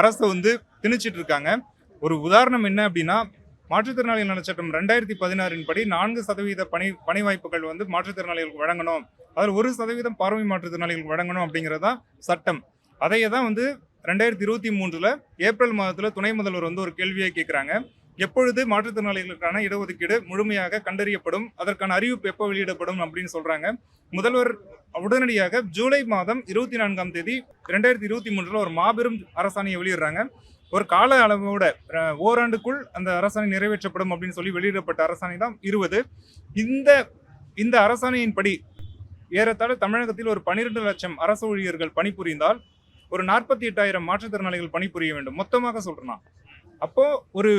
அரசு வந்து திணிச்சிட்டு இருக்காங்க ஒரு உதாரணம் என்ன அப்படின்னா மாற்றுத்திறனாளிகள் நலச்சட்டம் ரெண்டாயிரத்தி பதினாறின் படி நான்கு சதவீத பணி பணி வாய்ப்புகள் வந்து மாற்றுத்திறனாளிகளுக்கு வழங்கணும். அதில் ஒரு சதவீதம் பார்வை மாற்றுத்திறனாளிகளுக்கு வழங்கணும் அப்படிங்கிறது தான் சட்டம். அதையே தான் வந்து ரெண்டாயிரத்தி இருபத்தி மூன்றில் ஏப்ரல் மாதத்தில் துணை முதல்வர் வந்து ஒரு கேள்வியை கேட்குறாங்க எப்பொழுது மாற்றுத்திறனாளிகளுக்கான இடஒதுக்கீடு முழுமையாக கண்டறியப்படும் அதற்கான அறிவிப்பு எப்போ வெளியிடப்படும் அப்படின்னு சொல்றாங்க. முதல்வர் உடனடியாக ஜூலை மாதம் இருபத்தி நான்காம் தேதி ரெண்டாயிரத்தி இருபத்தி மூன்றில் ஒரு மாபெரும் அரசாணையை வெளியிடுறாங்க. ஒரு கால அளவோட ஓராண்டுக்குள் அந்த அரசாணை நிறைவேற்றப்படும் அப்படின்னு சொல்லி வெளியிடப்பட்ட அரசாணை தான் இருபது. இந்த இந்த அரசாணையின்படி ஏறத்தாழ தமிழகத்தில் ஒரு பன்னிரெண்டு லட்சம் அரசு ஊழியர்கள் பணிபுரிந்தால் ஒரு நாற்பத்தி எட்டாயிரம் மாற்றுத்திறனாளிகள் பணிபுரிய வேண்டும். மொத்தமாக சொல்றேன்? அப்போ ஒரு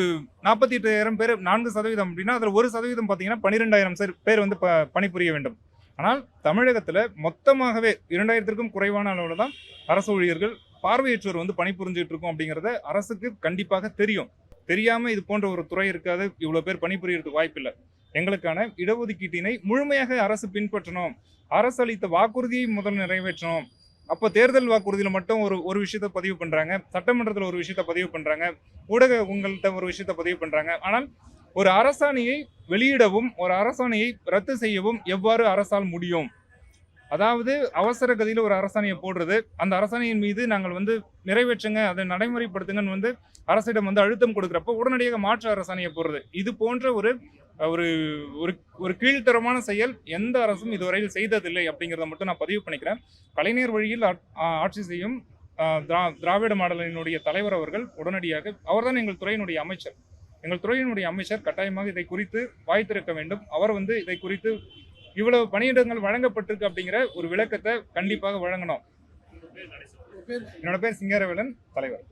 நாற்பத்தி எட்டாயிரம் பேர் நான்கு சதவீதம் அப்படின்னா அதில் ஒரு சதவீதம் பார்த்தீங்கன்னா பன்னிரெண்டாயிரம் பேர் வந்து ப பணிபுரிய வேண்டும். ஆனால் தமிழகத்தில் மொத்தமாகவே இரண்டாயிரத்திற்கும் குறைவான அளவில் தான் அரசு ஊழியர்கள் பார்வையற்றோர் வந்து பணிபுரிஞ்சுட்டு இருக்கோம் அப்படிங்கிறத அரசுக்கு கண்டிப்பாக தெரியும். தெரியாமல் இது போன்ற ஒரு துறை இருக்காது இவ்வளோ பேர் பணிபுரியறதுக்கு வாய்ப்பில்லை. எங்களுக்கான இடஒதுக்கீட்டினை முழுமையாக அரசு பின்பற்றணும். அரசு அளித்த வாக்குறுதியை முதல் நிறைவேற்றணும். அப்போ தேர்தல் வாக்குறுதியில மட்டும் ஒரு ஒரு விஷயத்த பதிவு பண்றாங்க. சட்டமன்றத்தில் ஒரு விஷயத்த பதிவு பண்றாங்க. ஊடக உங்கள்கிட்ட ஒரு விஷயத்த பதிவு பண்றாங்க. ஆனால் ஒரு அரசாணையை வெளியிடவும் ஒரு அரசாணையை ரத்து செய்யவும் எவ்வாறு அரசால் முடியும்? அதாவது அவசர கதியில் ஒரு அரசாணையை போடுறது. அந்த அரசாணையின் மீது நாங்கள் வந்து நிறைவேற்றுங்க அதை நடைமுறைப்படுத்துங்கன்னு வந்து அரசிடம் வந்து அழுத்தம் கொடுக்குறப்போ உடனடியாக மாற்று அரசாணையை போடுறது. இது போன்ற ஒரு ஒரு ஒரு ஒரு கீழ்த்தரமான செயல் எந்த அரசும் இதுவரையில் செய்ததில்லை அப்படிங்கிறத மட்டும் நான் பதிவு பண்ணிக்கிறேன். கலைஞர் வழியில் ஆட்- ஆட்சி செய்யும் திரா திராவிட மாடலினுடைய தலைவர் அவர்கள் உடனடியாக அவர்தான் எங்கள் துறையினுடைய அமைச்சர். எங்கள் துறையினுடைய அமைச்சர் கட்டாயமாக இதை குறித்து வாய்த்திருக்க வேண்டும். அவர் வந்து இதை குறித்து இவ்வளவு பணியிடங்கள் வழங்கப்பட்டிருக்கு அப்படிங்கிற ஒரு விளக்கத்தை கண்டிப்பாக வழங்கணும். என்னோட பேர் சிங்காரவேலன் தலைவர்.